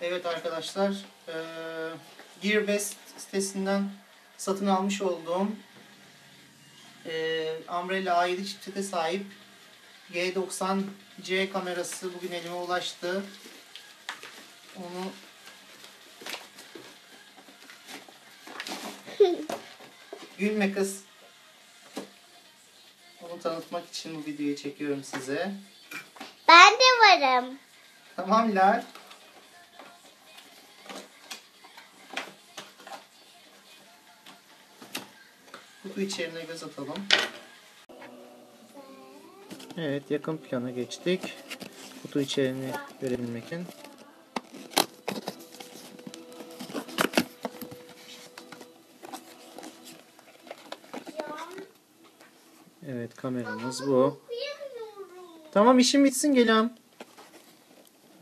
Evet arkadaşlar, eee Gearbest sitesinden satın almış olduğum eee Umbrella A7 çipsete sahip G90C kamerası bugün elime ulaştı. Onu Gülme kız. Onu tanıtmak için bu videoyu çekiyorum size. Ben de varım. Tamam Lal. Kutu içeriğine göz atalım. Evet yakın plana geçtik. Kutu içeriğini görebilmek için. Evet kameramız bu. Tamam işim bitsin geliyorum.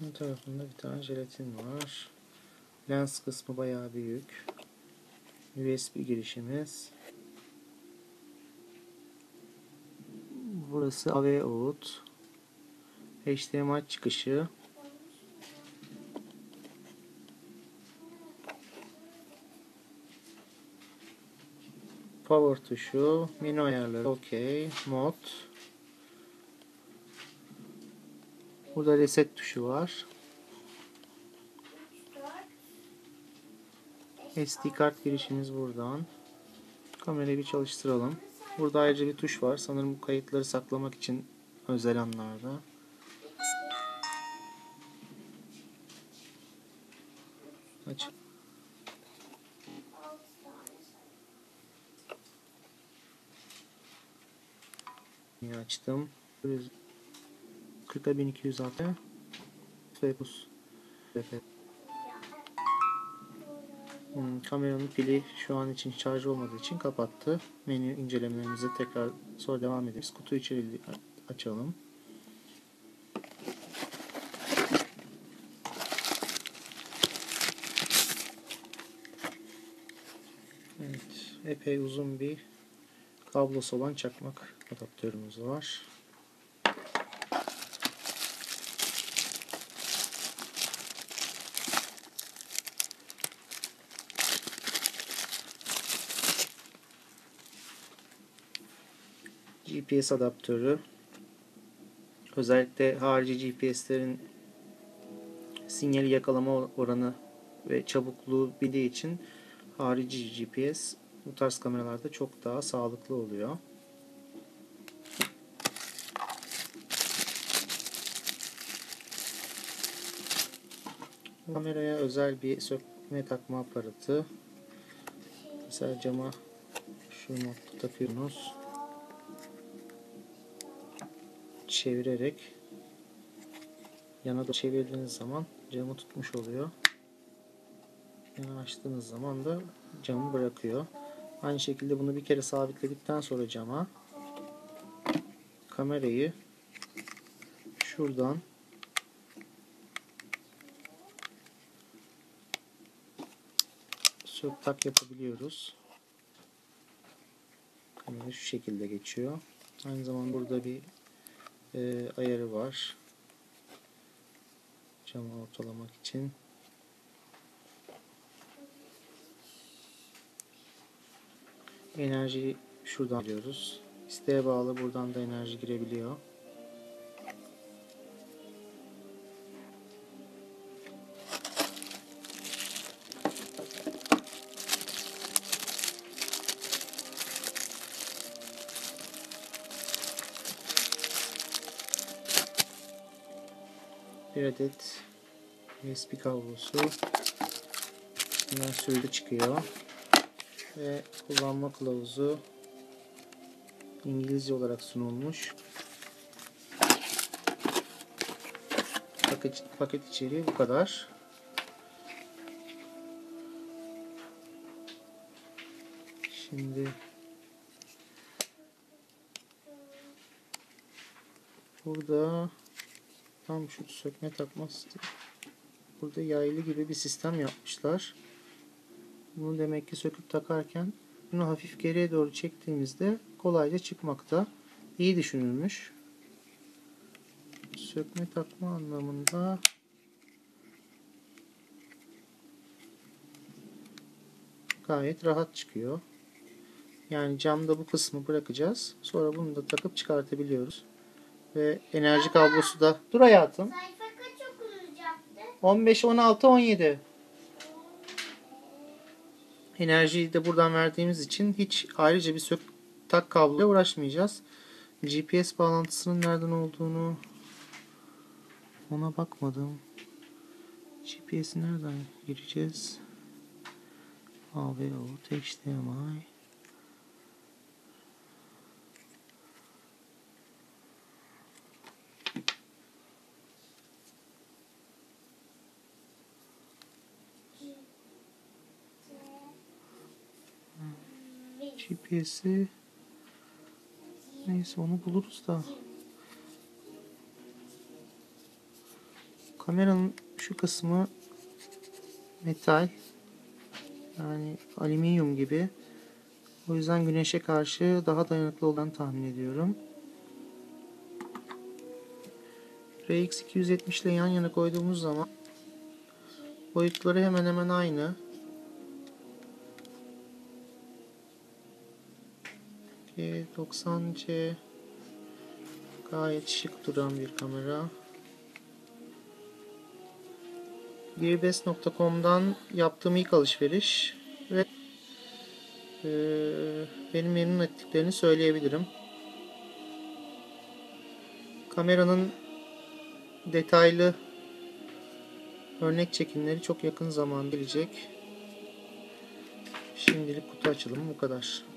Bu tarafında bir tane jelatin var. Lens kısmı bayağı büyük. USB girişimiz. Burası AV out. HDMI çıkışı. Power tuşu, menü ayarları, OK, mod. Burada reset tuşu var. SD kart girişimiz buradan. Kamerayı bir çalıştıralım. Burada ayrıca bir tuş var. Sanırım bu kayıtları saklamak için özel anlarda. Aç. Açtım. 40'a 1206 Focus. Hmm, kameranın pili şu an için şarj olmadığı için kapattı. Menü incelemelerimize tekrar sonra devam ederiz. Kutu içeriği açalım. Evet, epey uzun bir kablosu olan çakmak adaptörümüz var. GPS adaptörü özellikle harici GPS'lerin sinyali yakalama oranı ve çabukluğu bildiği için harici GPS bu tarz kameralarda çok daha sağlıklı oluyor. Kameraya özel bir sökme takma aparatı. Mesela cama şu modda takıyorsunuz. Çevirerek yana da çevirdiğiniz zaman camı tutmuş oluyor. Yana açtığınız zaman da camı bırakıyor. Aynı şekilde bunu bir kere sabitledikten sonra cama kamerayı şuradan sök tak yapabiliyoruz. Kamera şu şekilde geçiyor. Aynı zamanda burada bir e, ayarı var. Camı ortalamak için. Enerji şuradan alıyoruz. İsteğe bağlı buradan da enerji girebiliyor. Bir adet USB kablosu. Bundan sürgü çıkıyor. Ve kullanma kılavuzu İngilizce olarak sunulmuş. Paket, paket içeriği bu kadar. Şimdi burada Tam şu sökme takma sistemi. Burada yaylı gibi bir sistem yapmışlar. Bunu demek ki söküp takarken bunu hafif geriye doğru çektiğimizde kolayca çıkmakta. İyi düşünülmüş. Sökme takma anlamında gayet rahat çıkıyor. Yani camda bu kısmı bırakacağız. Sonra bunu da takıp çıkartabiliyoruz. Ve enerji kablosu da... Dur hayatım. Sayfa kaç okunacaktı? 15, 16, 17. Enerjiyi de buradan verdiğimiz için hiç ayrıca bir sök tak kabloya uğraşmayacağız. GPS bağlantısının nereden olduğunu ona bakmadım. GPS'i nereden gireceğiz? AVO, HDMI. GPS'i neyse onu buluruz da kameranın şu kısmı metal yani alüminyum gibi o yüzden güneşe karşı daha dayanıklı olduğunu tahmin ediyorum. RX270 ile yan yana koyduğumuz zaman boyutları hemen hemen aynı. G90C gayet şık duran bir kamera. Gearbest.com'dan yaptığım ilk alışveriş ve eee beni memnun ettiklerini söyleyebilirim. Kameranın detaylı örnek çekimleri çok yakın zamanda gelecek. Şimdilik kutu açılımı bu kadar.